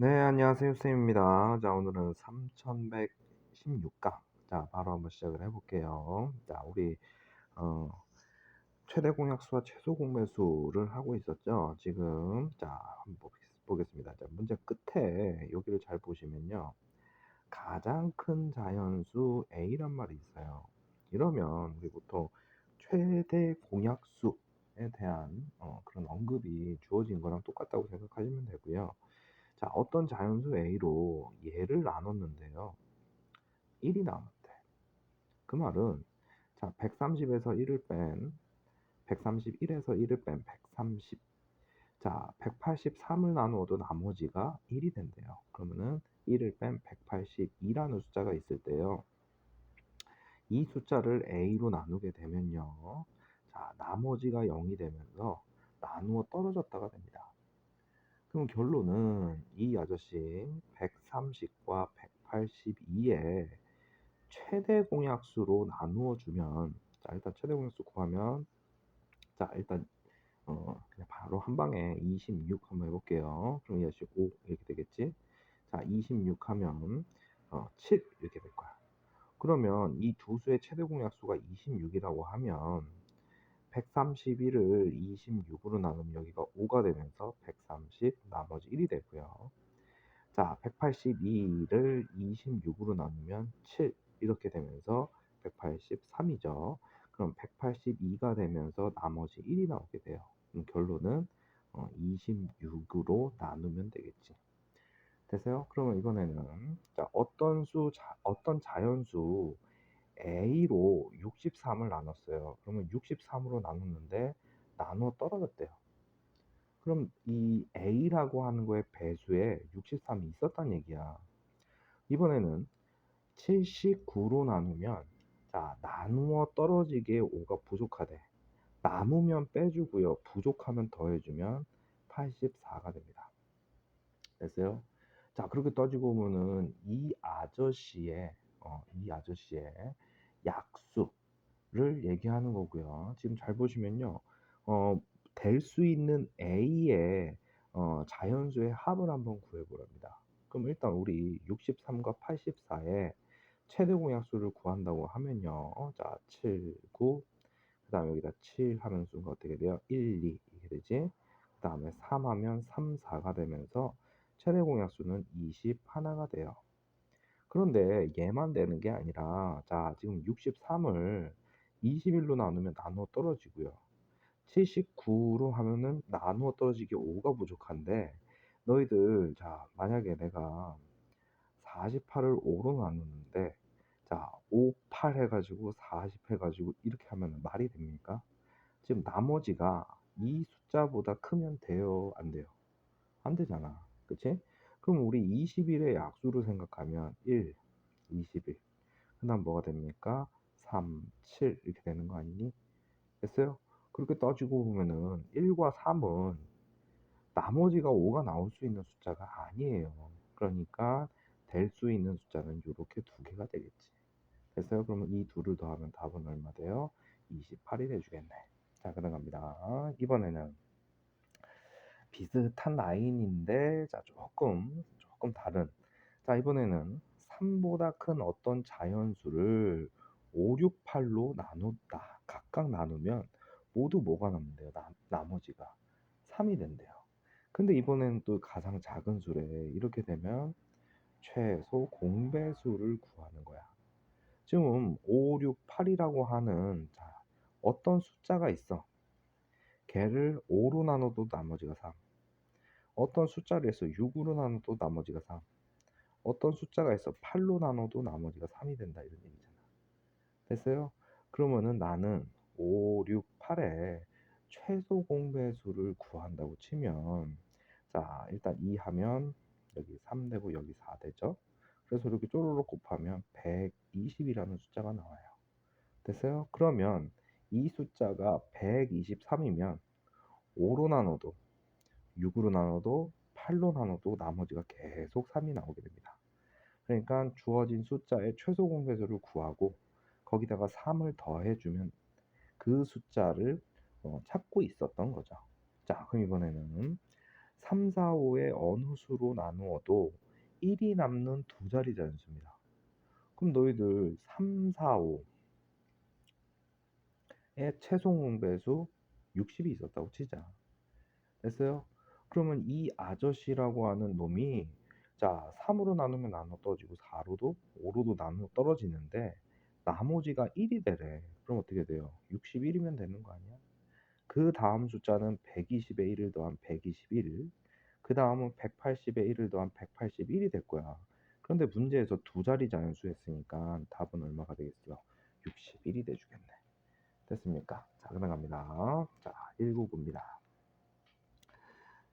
네, 안녕하세요. 쌤입니다. 자, 오늘은 3116강. 자, 바로 한번 시작을 해볼게요. 자, 우리, 어, 최대 공약수와 최소 공배수를 하고 있었죠. 지금, 자, 한번 보겠습니다. 자, 문제 끝에 여기를 잘 보시면요. 가장 큰 자연수 A란 말이 있어요. 이러면 우리 보통 최대 공약수에 대한 어, 그런 언급이 주어진 거랑 똑같다고 생각하시면 되고요. 자, 어떤 자연수 A로 얘를 나눴는데요. 1이 나왔대. 그 말은 자, 130에서 1을 뺀 131에서 1을 뺀 130. 자, 183을 나누어도 나머지가 1이 된대요. 그러면은 1을 뺀 182라는 숫자가 있을 때요. 이 숫자를 A로 나누게 되면요. 자, 나머지가 0이 되면서 나누어 떨어졌다가 됩니다. 그럼 결론은 이 아저씨 130과 182의 최대 공약수로 나누어 주면 자 일단 최대 공약수 구하면 자 일단 어 그냥 바로 한 방에 26 한번 해볼게요. 그럼 이 아저씨 5 이렇게 되겠지? 자 26 하면 어, 7 이렇게 될 거야. 그러면 이 두 수의 최대 공약수가 26이라고 하면 131을 26으로 나누면 여기가 5가 되면서 130 나머지 1이 되고요. 자, 182를 26으로 나누면 7 이렇게 되면서 183이죠. 그럼 182가 되면서 나머지 1이 나오게 돼요. 그럼 결론은 26으로 나누면 되겠지. 됐어요? 그러면 이번에는 자, 어떤 수, 자, 어떤 자연수 A로 63을 나눴어요. 그러면 63으로 나눴는데 나누어 떨어졌대요. 그럼 이 A라고 하는 거의 배수에 63이 있었단 얘기야. 이번에는 79로 나누면 자 나누어 떨어지게 5가 부족하대. 남으면 빼주고요. 부족하면 더해주면 84가 됩니다. 됐어요? 자 그렇게 따지고 보면은 이 아저씨의 어, 이 아저씨의 약수를 얘기하는 거고요. 지금 잘 보시면요. 어, 될 수 있는 A의 어, 자연수의 합을 한번 구해보랍니다. 그럼 일단 우리 63과 84의 최대 공약수를 구한다고 하면요. 자, 7, 9, 그 다음에 여기다 7 하면 수가 어떻게 돼요? 1, 2 이렇게 되지. 그 다음에 3 하면 3, 4가 되면서 최대 공약수는 20 하나가 돼요. 그런데 얘만 되는 게 아니라 자 지금 63을 21로 나누면 나누어 떨어지고요. 79로 하면은 나누어 떨어지기 5가 부족한데 너희들 자 만약에 내가 48을 5로 나누는데 자 5, 8 해가지고 40 해가지고 이렇게 하면 말이 됩니까? 지금 나머지가 이 숫자보다 크면 돼요 안 돼요? 안 되잖아 그치? 그럼 우리 20일의 약수로 생각하면 1, 21. 그 다음 뭐가 됩니까? 3, 7 이렇게 되는 거 아니니? 됐어요? 그렇게 따지고 보면은 1과 3은 나머지가 5가 나올 수 있는 숫자가 아니에요. 그러니까 될 수 있는 숫자는 이렇게 두 개가 되겠지. 됐어요? 그러면 이 둘을 더하면 답은 얼마 돼요? 28이 돼주겠네. 자, 그럼 갑니다. 이번에는 비슷한 라인인데 자 조금 조금 다른. 자 이번에는 3보다 큰 어떤 자연수를 5, 6, 8로 나눴다. 각각 나누면 모두 뭐가 남는데요? 나, 나머지가 3이 된대요. 근데 이번에는 또 가장 작은 수래. 이렇게 되면 최소 공배수를 구하는 거야. 지금 5, 6, 8이라고 하는 자, 어떤 숫자가 있어 개를 5로 나눠도 나머지가 3. 어떤 숫자를 해서 6으로 나눠도 나머지가 3. 어떤 숫자가 있어 8로 나눠도 나머지가 3이 된다 이런 얘기잖아. 됐어요? 그러면은 나는 5, 6, 8의 최소 공배수를 구한다고 치면 자 일단 2 하면 여기 3 되고 여기 4 되죠. 그래서 이렇게 쪼르륵 곱하면 120이라는 숫자가 나와요. 됐어요? 그러면 이 숫자가 123이면 5로 나눠도 6으로 나눠도 8로 나눠도 나머지가 계속 3이 나오게 됩니다. 그러니까 주어진 숫자의 최소 공배수를 구하고 거기다가 3을 더해주면 그 숫자를 어, 찾고 있었던 거죠. 자, 그럼 이번에는 3, 4, 5의 어느 수로 나누어도 1이 남는 두 자리 자연수입니다. 그럼 너희들 3, 4, 5의 최소 공배수 60이 있었다고 치자. 됐어요? 그러면 이 아저씨라고 하는 놈이 자 3으로 나누면 나눠 떨어지고 4로도 5로도 나눠 떨어지는데 나머지가 1이 되래. 그럼 어떻게 돼요? 61이면 되는 거 아니야? 그 다음 숫자는 120에 1을 더한 121. 그 다음은 180에 1을 더한 181이 될 거야. 그런데 문제에서 두 자리 자연수 했으니까 답은 얼마가 되겠어? 61이 돼주겠네. 됐습니까? 자, 그 다음 갑니다. 자, 199입니다.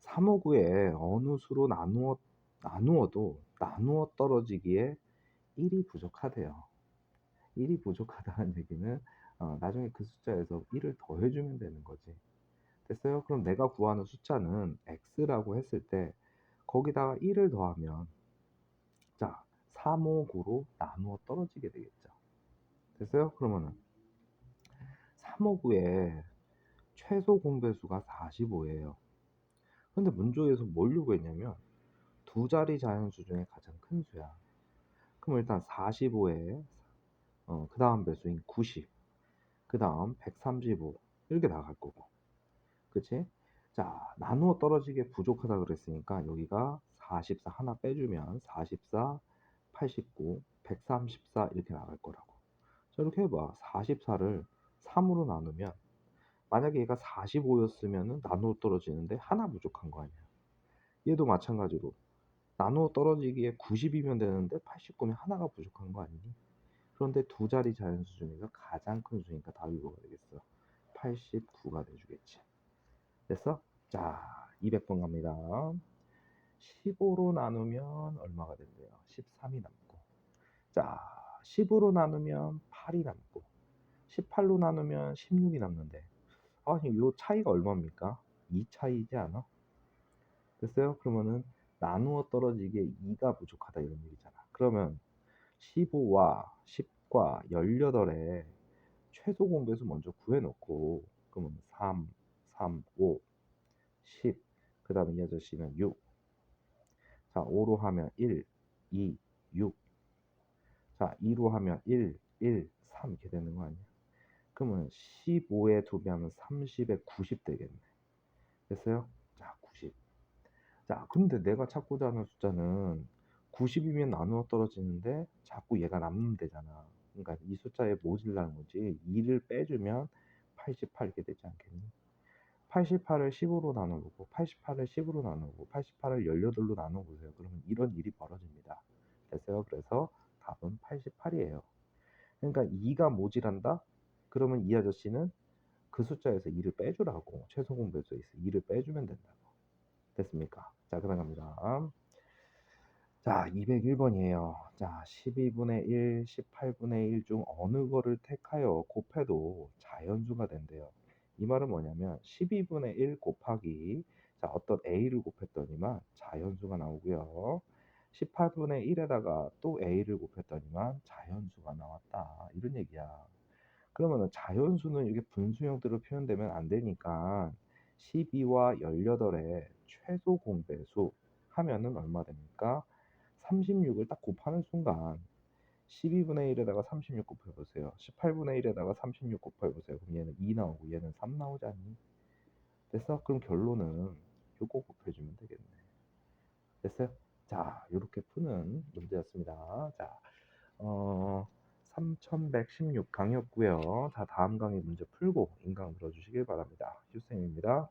359에 어느 수로 나누어, 나누어도 나누어 떨어지기에 1이 부족하대요. 1이 부족하다는 얘기는 어, 나중에 그 숫자에서 1을 더해주면 되는 거지. 됐어요? 그럼 내가 구하는 숫자는 x라고 했을 때 거기다가 1을 더하면 자 359로 나누어 떨어지게 되겠죠. 됐어요? 그러면은 359의 최소 공배수가 45예요. 근데 문조에서 뭘 요구했냐면 두 자리 자연수 중에 가장 큰 수야. 그럼 일단 45에 어, 그 다음 배수인 90, 그 다음 135 이렇게 나갈 거고. 그치? 자, 나누어 떨어지게 부족하다 그랬으니까 여기가 44 하나 빼주면 44, 89, 134 이렇게 나갈 거라고. 자, 이렇게 해봐. 44를 3으로 나누면 만약에 얘가 45였으면 나누어 떨어지는데 하나 부족한 거 아니야. 얘도 마찬가지로 나누어 떨어지기에 90이면 되는데 89면 하나가 부족한 거 아니니? 그런데 두 자리 자연수 중에서 가장 큰 수니까 답이 뭐가 되겠어? 89가 돼주겠지. 됐어? 자, 200번 갑니다. 15로 나누면 얼마가 된대요? 13이 남고. 자, 10으로 나누면 8이 남고. 18로 나누면 16이 남는데. 아니, 요 차이가 얼마입니까? 2 차이지 않아? 됐어요? 그러면은 나누어 떨어지기에 2가 부족하다 이런 얘기잖아. 그러면 15와 10과 18의 최소 공배수 먼저 구해놓고 그러면 3, 3, 5, 10, 그 다음에 이 아저씨는 6. 자, 5로 하면 1, 2, 6. 자, 2로 하면 1, 1, 3 이렇게 되는 거 아니야? 그러면 15에 2배 하면 30에 90 되겠네. 됐어요? 자, 90. 자, 근데 내가 찾고자 하는 숫자는 90이면 나누어 떨어지는데 자꾸 얘가 남는 데잖아. 그러니까 이 숫자에 모질라는 거지. 2를 빼주면 88 이렇게 되지 않겠니? 88을 10으로 나눠보고 88을 10으로 나누고 88을 18로 나눠보세요. 그러면 이런 일이 벌어집니다. 됐어요? 그래서 답은 88이에요. 그러니까 2가 모질한다? 그러면 이 아저씨는 그 숫자에서 2를 빼주라고 최소 공배수에 있어 2를 빼주면 된다고 됐습니까? 자 그다음 갑니다. 자 201번이에요. 자 12분의 1, 18분의 1 중 어느 거를 택하여 곱해도 자연수가 된대요. 이 말은 뭐냐면 12분의 1 곱하기 자 어떤 a를 곱했더니만 자연수가 나오고요. 18분의 1에다가 또 a를 곱했더니만 자연수가 나왔다. 이런 얘기야. 그러면은 자연수는 이렇게 분수 형태로 표현되면 안 되니까 12와 18의 최소 공배수 하면은 얼마 됩니까? 36을 딱 곱하는 순간 12분의 1에다가 36 곱해보세요. 18분의 1에다가 36 곱해보세요. 그럼 얘는 2 나오고 얘는 3 나오지 않니? 됐어? 그럼 결론은 요거 곱해주면 되겠네. 됐어요? 자, 이렇게 푸는 문제였습니다. 자, 어, 3116 강의였고요. 자, 다음 강의 문제 풀고 인강 들어주시길 바랍니다. 휴쌤입니다.